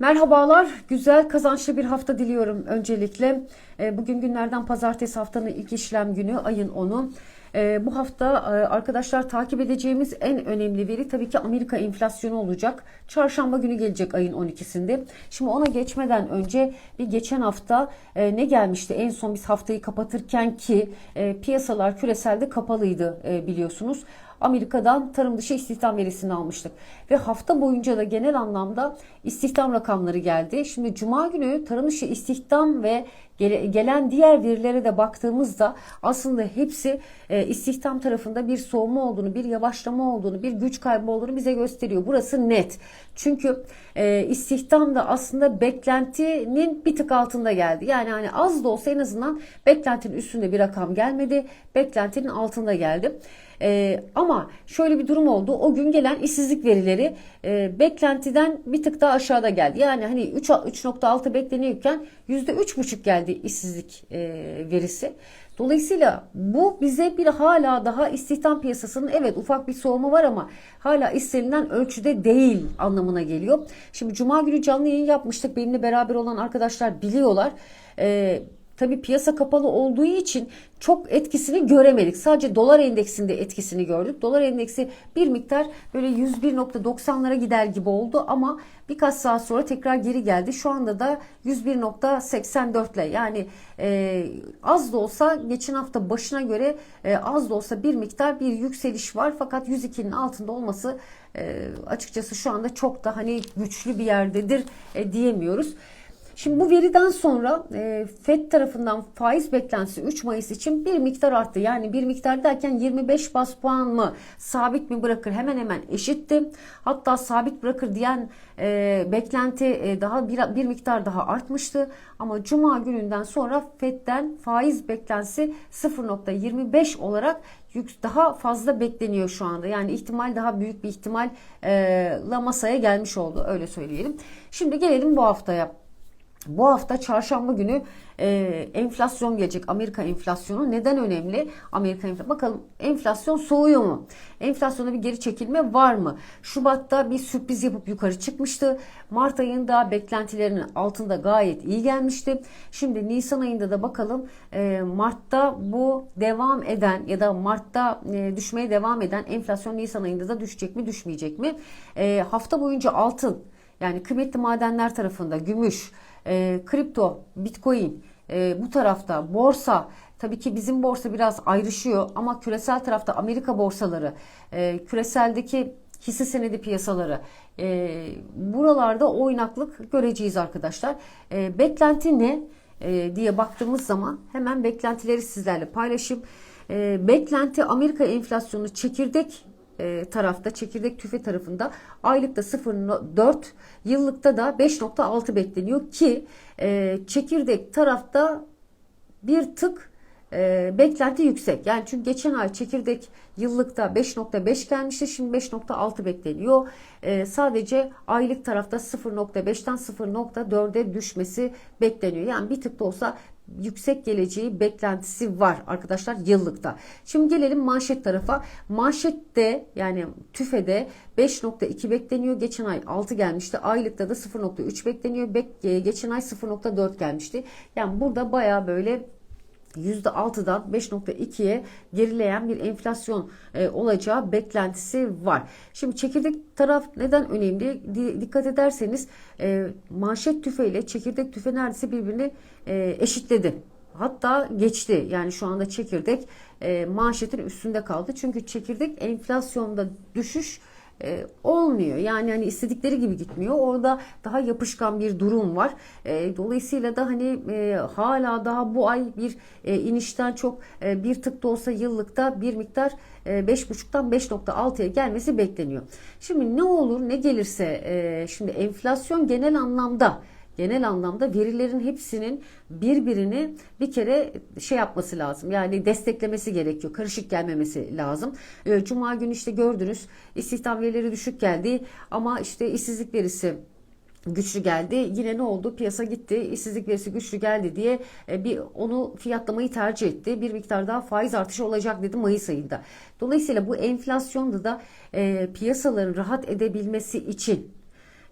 Merhabalar, güzel kazançlı bir hafta diliyorum öncelikle. E, Bugün günlerden pazartesi haftanın ilk işlem günü ayın 10'u. E, Bu hafta e, arkadaşlar takip edeceğimiz en önemli veri tabii ki Amerika enflasyonu olacak. Çarşamba günü gelecek ayın 12'sinde. Şimdi ona geçmeden önce bir geçen hafta e, ne gelmişti? En son biz haftayı kapatırken ki e, piyasalar küreselde kapalıydı biliyorsunuz. Amerika'dan tarım dışı istihdam verisini almıştık. Ve hafta boyunca da genel anlamda istihdam rakamları geldi. Şimdi cuma günü tarım dışı istihdam ve gele- gelen diğer verilere de baktığımızda aslında hepsi e, istihdam tarafında bir soğuma olduğunu, bir yavaşlama olduğunu, bir güç kaybı olduğunu bize gösteriyor. Burası net. Çünkü e, istihdam da aslında beklentinin bir tık altında geldi. Yani hani az da olsa en azından beklentinin üstünde bir rakam gelmedi. Beklentinin altında geldi. Ee, ama şöyle bir durum oldu. O gün gelen işsizlik verileri e, beklentiden bir tık daha aşağıda geldi. Yani hani 3 3.6 bekleniyorken %3.5 geldi işsizlik e, verisi. Dolayısıyla bu bize bir hala daha istihdam piyasasının evet ufak bir soğuma var ama hala istenilen ölçüde değil anlamına geliyor. Şimdi cuma günü canlı yayın yapmıştık. Benimle beraber olan arkadaşlar biliyorlar. Ee, Tabii piyasa kapalı olduğu için çok etkisini göremedik. Sadece dolar endeksinde etkisini gördük. Dolar endeksi bir miktar böyle 101.90'lara gider gibi oldu ama birkaç saat sonra tekrar geri geldi. Şu anda da 101.84 ile yani e, az da olsa geçen hafta başına göre e, az da olsa bir miktar bir yükseliş var. Fakat 102'nin altında olması e, açıkçası şu anda çok da hani güçlü bir yerdedir e, diyemiyoruz. Şimdi bu veriden sonra e, FED tarafından faiz beklentisi 3 Mayıs için bir miktar arttı. Yani bir miktar derken 25 bas puan mı sabit mi bırakır hemen hemen eşitti. Hatta sabit bırakır diyen e, beklenti e, daha bir, bir miktar daha artmıştı. Ama Cuma gününden sonra FED'den faiz beklentisi 0.25 olarak yük daha fazla bekleniyor şu anda. Yani ihtimal daha büyük bir ihtimal e, la masaya gelmiş oldu öyle söyleyelim. Şimdi gelelim bu haftaya. Bu hafta çarşamba günü e, enflasyon gelecek. Amerika enflasyonu neden önemli? Amerika enflasyonu. Bakalım enflasyon soğuyor mu? Enflasyonda bir geri çekilme var mı? Şubat'ta bir sürpriz yapıp yukarı çıkmıştı. Mart ayında beklentilerinin altında gayet iyi gelmişti. Şimdi Nisan ayında da bakalım e, Mart'ta bu devam eden ya da Mart'ta e, düşmeye devam eden enflasyon Nisan ayında da düşecek mi düşmeyecek mi? E, hafta boyunca altın yani kıymetli madenler tarafında gümüş, e, kripto, bitcoin e, bu tarafta borsa tabii ki bizim borsa biraz ayrışıyor ama küresel tarafta Amerika borsaları, e, küreseldeki hisse senedi piyasaları e, buralarda oynaklık göreceğiz arkadaşlar. E, beklenti ne e, diye baktığımız zaman hemen beklentileri sizlerle paylaşayım. E, beklenti Amerika enflasyonu çekirdek e, tarafta çekirdek tüfe tarafında aylıkta 0.4 yıllıkta da 5.6 bekleniyor ki e, çekirdek tarafta bir tık e, beklenti yüksek. Yani çünkü geçen ay çekirdek yıllıkta 5.5 gelmişti. Şimdi 5.6 bekleniyor. E, sadece aylık tarafta 0.5'ten 0.4'e düşmesi bekleniyor. Yani bir tık da olsa yüksek geleceği beklentisi var arkadaşlar yıllıkta. Şimdi gelelim manşet tarafa. Manşette yani tüfede 5.2 bekleniyor. Geçen ay 6 gelmişti. Aylıkta da 0.3 bekleniyor. Bek, geçen ay 0.4 gelmişti. Yani burada baya böyle %6'dan 5.2'ye gerileyen bir enflasyon e, olacağı beklentisi var. Şimdi çekirdek taraf neden önemli? Dikkat ederseniz e, manşet tüfe ile çekirdek tüfe neredeyse birbirini e, eşitledi. Hatta geçti. Yani şu anda çekirdek e, manşetin üstünde kaldı. Çünkü çekirdek enflasyonda düşüş e, olmuyor. Yani hani istedikleri gibi gitmiyor. Orada daha yapışkan bir durum var. E, dolayısıyla da hani e, hala daha bu ay bir e, inişten çok e, bir tık da olsa yıllıkta bir miktar e, 5.5'tan 5.6'ya gelmesi bekleniyor. Şimdi ne olur ne gelirse e, şimdi enflasyon genel anlamda genel anlamda verilerin hepsinin birbirini bir kere şey yapması lazım. Yani desteklemesi gerekiyor. Karışık gelmemesi lazım. Ee, Cuma günü işte gördünüz istihdam verileri düşük geldi ama işte işsizlik verisi güçlü geldi. Yine ne oldu? Piyasa gitti. İşsizlik verisi güçlü geldi diye e, bir onu fiyatlamayı tercih etti. Bir miktar daha faiz artışı olacak dedi Mayıs ayında. Dolayısıyla bu enflasyonda da e, piyasaların rahat edebilmesi için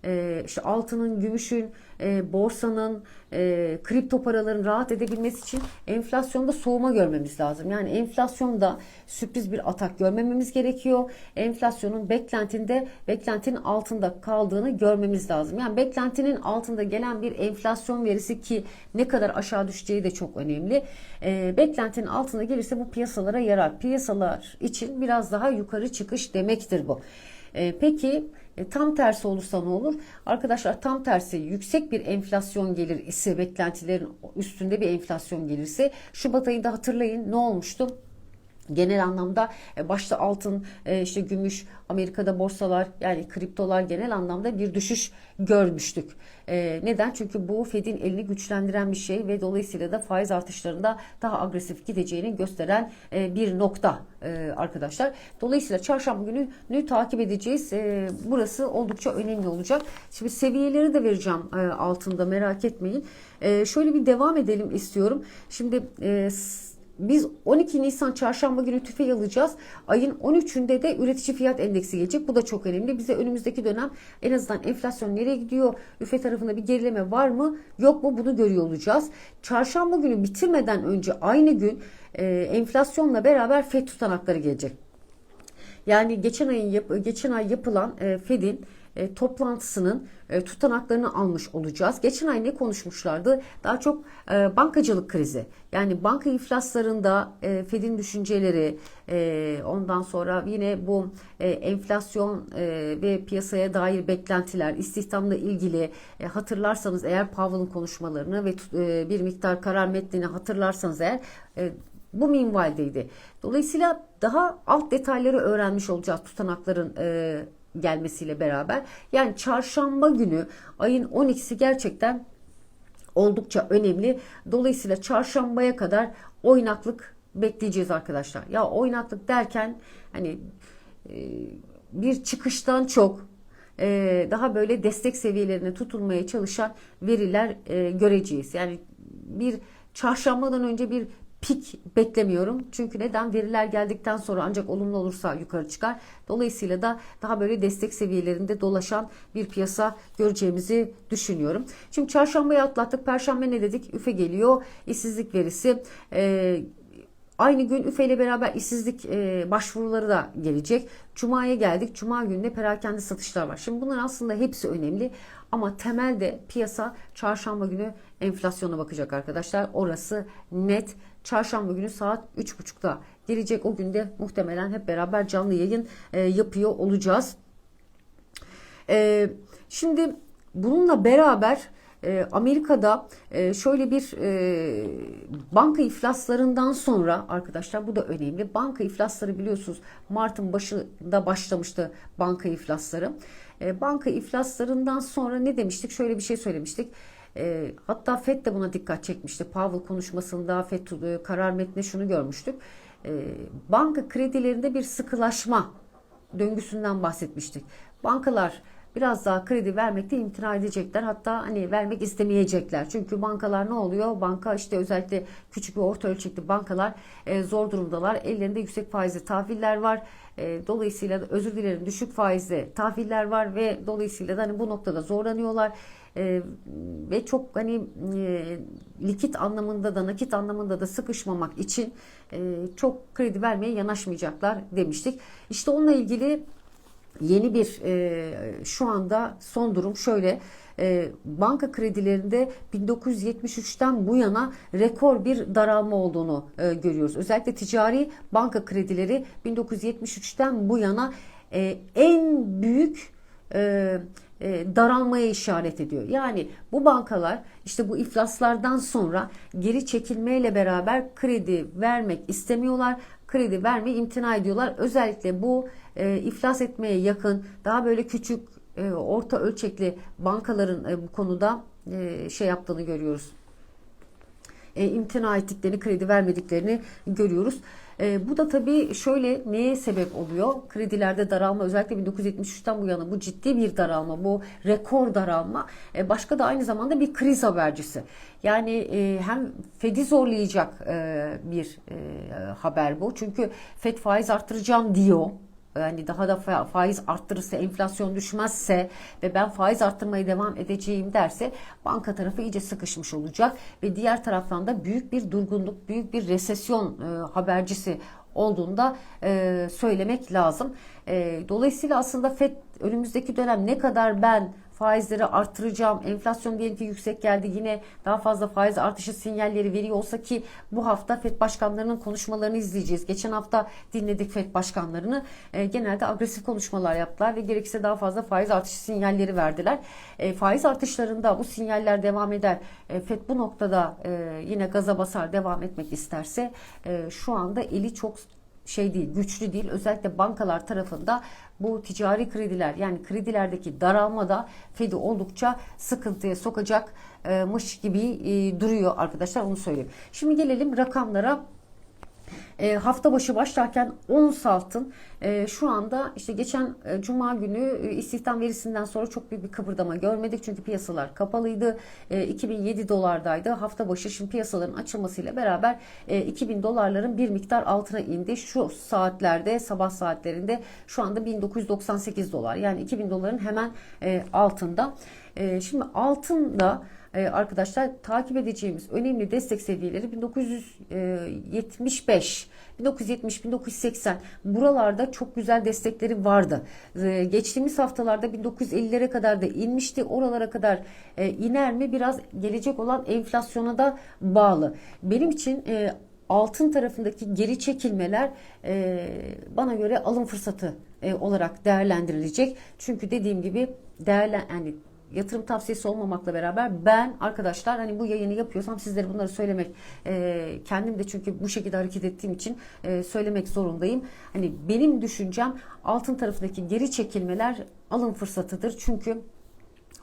e, işte altının, gümüşün, e, borsanın, e, kripto paraların rahat edebilmesi için enflasyonda soğuma görmemiz lazım. Yani enflasyonda sürpriz bir atak görmememiz gerekiyor. Enflasyonun beklentinde beklentinin altında kaldığını görmemiz lazım. Yani beklentinin altında gelen bir enflasyon verisi ki ne kadar aşağı düşeceği de çok önemli. E, beklentinin altında gelirse bu piyasalara yarar. Piyasalar için biraz daha yukarı çıkış demektir bu. E, peki e, tam tersi olursa ne olur? Arkadaşlar tam tersi yüksek bir enflasyon gelir ise beklentilerin üstünde bir enflasyon gelirse Şubat ayında hatırlayın ne olmuştu? Genel anlamda e, başta altın, e, işte gümüş, Amerika'da borsalar yani kriptolar genel anlamda bir düşüş görmüştük. E, neden? Çünkü bu Fed'in elini güçlendiren bir şey ve dolayısıyla da faiz artışlarında daha agresif gideceğini gösteren bir nokta arkadaşlar. Dolayısıyla çarşamba günü takip edeceğiz. Burası oldukça önemli olacak. Şimdi seviyeleri de vereceğim altında merak etmeyin. Şöyle bir devam edelim istiyorum. Şimdi biz 12 Nisan çarşamba günü tüfeği alacağız. Ayın 13'ünde de üretici fiyat endeksi gelecek. Bu da çok önemli. Bize önümüzdeki dönem en azından enflasyon nereye gidiyor? Üfe tarafında bir gerileme var mı? Yok mu? Bunu görüyor olacağız. Çarşamba günü bitirmeden önce aynı gün e, enflasyonla beraber FED tutanakları gelecek. Yani geçen ayın geçen ay yapılan e, Fed'in e, toplantısının e, tutanaklarını almış olacağız. Geçen ay ne konuşmuşlardı? Daha çok e, bankacılık krizi. Yani banka iflaslarında e, Fed'in düşünceleri, e, ondan sonra yine bu e, enflasyon e, ve piyasaya dair beklentiler, istihdamla ilgili e, hatırlarsanız eğer Powell'ın konuşmalarını ve e, bir miktar karar metnini hatırlarsanız eğer e, bu minvaldeydi. Dolayısıyla daha alt detayları öğrenmiş olacağız tutanakların e, gelmesiyle beraber. Yani çarşamba günü ayın 12'si gerçekten oldukça önemli. Dolayısıyla çarşambaya kadar oynaklık bekleyeceğiz arkadaşlar. Ya oynaklık derken hani e, bir çıkıştan çok e, daha böyle destek seviyelerine tutulmaya çalışan veriler e, göreceğiz. Yani bir çarşambadan önce bir pik beklemiyorum. Çünkü neden? Veriler geldikten sonra ancak olumlu olursa yukarı çıkar. Dolayısıyla da daha böyle destek seviyelerinde dolaşan bir piyasa göreceğimizi düşünüyorum. Şimdi çarşambayı atlattık. Perşembe ne dedik? Üfe geliyor. İşsizlik verisi. Ee, Aynı gün üfe ile beraber işsizlik e, başvuruları da gelecek. Cuma'ya geldik. Cuma gününde perakende satışlar var. Şimdi bunlar aslında hepsi önemli. Ama temelde piyasa çarşamba günü enflasyona bakacak arkadaşlar. Orası net. Çarşamba günü saat 3.30'da gelecek. O günde muhtemelen hep beraber canlı yayın e, yapıyor olacağız. E, şimdi bununla beraber e, Amerika'da e, şöyle bir e, banka iflaslarından sonra arkadaşlar bu da önemli. Banka iflasları biliyorsunuz Mart'ın başında başlamıştı banka iflasları. E, banka iflaslarından sonra ne demiştik? Şöyle bir şey söylemiştik. E, hatta FED de buna dikkat çekmişti. Powell konuşmasında FED e, karar metni şunu görmüştük. Banka kredilerinde bir sıkılaşma döngüsünden bahsetmiştik. Bankalar biraz daha kredi vermekte imtina edecekler. Hatta hani vermek istemeyecekler. Çünkü bankalar ne oluyor? Banka işte özellikle küçük ve orta ölçekli bankalar e, zor durumdalar. Ellerinde yüksek faizli tahviller var. E, dolayısıyla da özür dilerim düşük faizli tahviller var ve dolayısıyla da hani bu noktada zorlanıyorlar. E, ve çok hani e, likit anlamında da nakit anlamında da sıkışmamak için e, çok kredi vermeye yanaşmayacaklar demiştik. İşte onunla ilgili yeni bir e, şu anda son durum şöyle e, banka kredilerinde 1973'ten bu yana rekor bir daralma olduğunu e, görüyoruz. Özellikle ticari banka kredileri 1973'ten bu yana e, en büyük e, e, daralmaya işaret ediyor. Yani bu bankalar işte bu iflaslardan sonra geri çekilmeyle beraber kredi vermek istemiyorlar. Kredi vermeyi imtina ediyorlar. Özellikle bu e, iflas etmeye yakın daha böyle küçük e, orta ölçekli bankaların e, bu konuda e, şey yaptığını görüyoruz. E, imtina ettiklerini, kredi vermediklerini görüyoruz. E, bu da tabii şöyle neye sebep oluyor? Kredilerde daralma özellikle 1973'ten bu yana bu ciddi bir daralma, bu rekor daralma. E, başka da aynı zamanda bir kriz habercisi. Yani e, hem Fed'i zorlayacak e, bir e, haber bu. Çünkü Fed faiz arttıracağım diyor yani daha da fa- faiz arttırırsa enflasyon düşmezse ve ben faiz arttırmaya devam edeceğim derse banka tarafı iyice sıkışmış olacak ve diğer taraftan da büyük bir durgunluk, büyük bir resesyon e, habercisi olduğunda e, söylemek lazım. E, dolayısıyla aslında FED önümüzdeki dönem ne kadar ben faizleri arttıracağım, enflasyon diyelim ki yüksek geldi yine daha fazla faiz artışı sinyalleri veriyor olsa ki bu hafta FED başkanlarının konuşmalarını izleyeceğiz. Geçen hafta dinledik FED başkanlarını. E, genelde agresif konuşmalar yaptılar ve gerekirse daha fazla faiz artışı sinyalleri verdiler. E, faiz artışlarında bu sinyaller devam eder. E, FED bu noktada e, yine gaza basar devam etmek isterse e, şu anda eli çok şey değil, güçlü değil. Özellikle bankalar tarafında bu ticari krediler yani kredilerdeki daralma da Fed'i oldukça sıkıntıya sokacakmış gibi e, duruyor arkadaşlar onu söyleyeyim. Şimdi gelelim rakamlara. E, hafta başı başlarken ons altın e, şu anda işte geçen e, cuma günü e, istihdam verisinden sonra çok büyük bir kıpırdama görmedik çünkü piyasalar kapalıydı. E, 2007 dolardaydı. Hafta başı şimdi piyasaların açılmasıyla beraber e, 2000 dolarların bir miktar altına indi. Şu saatlerde sabah saatlerinde şu anda 1998 dolar yani 2000 doların hemen e, altında. E, şimdi altında e, arkadaşlar takip edeceğimiz önemli destek seviyeleri 1975 1970-1980 buralarda çok güzel destekleri vardı. E, geçtiğimiz haftalarda 1950'lere kadar da inmişti. Oralara kadar e, iner mi biraz gelecek olan enflasyona da bağlı. Benim için e, altın tarafındaki geri çekilmeler e, bana göre alım fırsatı olarak değerlendirilecek. Çünkü dediğim gibi değerlen yani yatırım tavsiyesi olmamakla beraber ben arkadaşlar hani bu yayını yapıyorsam sizlere bunları söylemek e, kendim de çünkü bu şekilde hareket ettiğim için e, söylemek zorundayım. Hani benim düşüncem altın tarafındaki geri çekilmeler alım fırsatıdır. Çünkü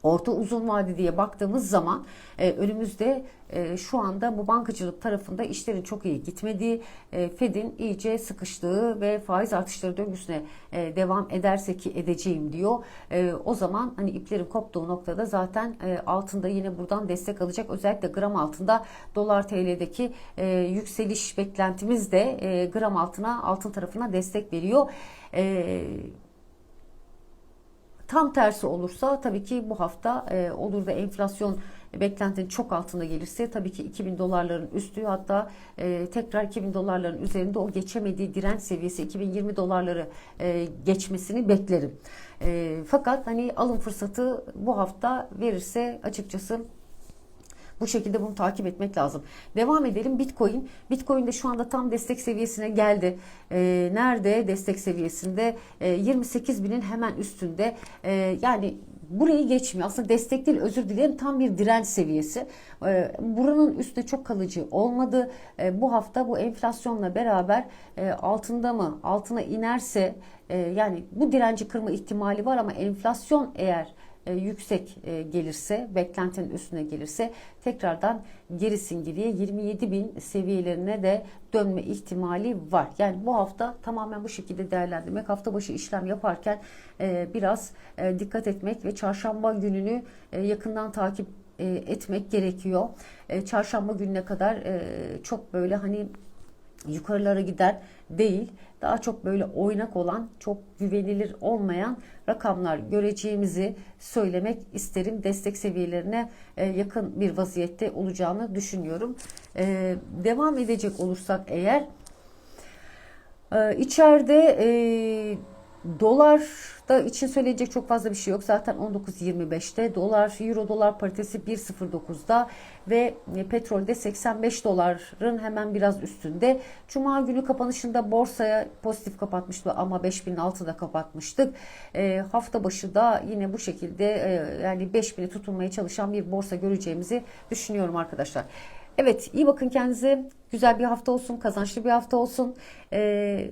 orta uzun vade diye baktığımız zaman e, önümüzde e, şu anda bu bankacılık tarafında işlerin çok iyi gitmediği, e, Fed'in iyice sıkıştığı ve faiz artışları döngüsüne e, devam ederse ki edeceğim diyor. E, o zaman hani iplerin koptuğu noktada zaten e, altında yine buradan destek alacak. Özellikle gram altında dolar TL'deki e, yükseliş beklentimiz de e, gram altına altın tarafına destek veriyor. E, Tam tersi olursa tabii ki bu hafta e, olur da enflasyon beklentinin çok altında gelirse tabii ki 2000 dolarların üstü hatta e, tekrar 2000 dolarların üzerinde o geçemediği direnç seviyesi 2020 dolarları e, geçmesini beklerim. E, fakat hani alım fırsatı bu hafta verirse açıkçası bu şekilde bunu takip etmek lazım. Devam edelim. Bitcoin. Bitcoin de şu anda tam destek seviyesine geldi. Ee, nerede? Destek seviyesinde. Ee, 28 binin hemen üstünde. Ee, yani burayı geçmiyor. Aslında destek değil özür dilerim tam bir direnç seviyesi. Buranın üstünde çok kalıcı olmadı. Bu hafta bu enflasyonla beraber e, altında mı altına inerse e, yani bu direnci kırma ihtimali var ama enflasyon eğer e, yüksek e, gelirse, beklentinin üstüne gelirse tekrardan gerisin geriye 27 bin seviyelerine de dönme ihtimali var. Yani bu hafta tamamen bu şekilde değerlendirmek, hafta başı işlem yaparken e, biraz dikkat etmek ve çarşamba gününü yakından takip etmek gerekiyor. Çarşamba gününe kadar çok böyle hani yukarılara gider değil. Daha çok böyle oynak olan, çok güvenilir olmayan rakamlar göreceğimizi söylemek isterim. Destek seviyelerine e, yakın bir vaziyette olacağını düşünüyorum. E, devam edecek olursak eğer e, içeride dolar da için söyleyecek çok fazla bir şey yok. Zaten 19.25'te dolar, euro dolar paritesi 1.09'da ve e, petrolde 85 doların hemen biraz üstünde. Cuma günü kapanışında borsaya pozitif kapatmıştı ama 5006'da kapatmıştık. E, hafta başı da yine bu şekilde e, yani 5000'i tutunmaya çalışan bir borsa göreceğimizi düşünüyorum arkadaşlar. Evet iyi bakın kendinize. Güzel bir hafta olsun, kazançlı bir hafta olsun. Ee,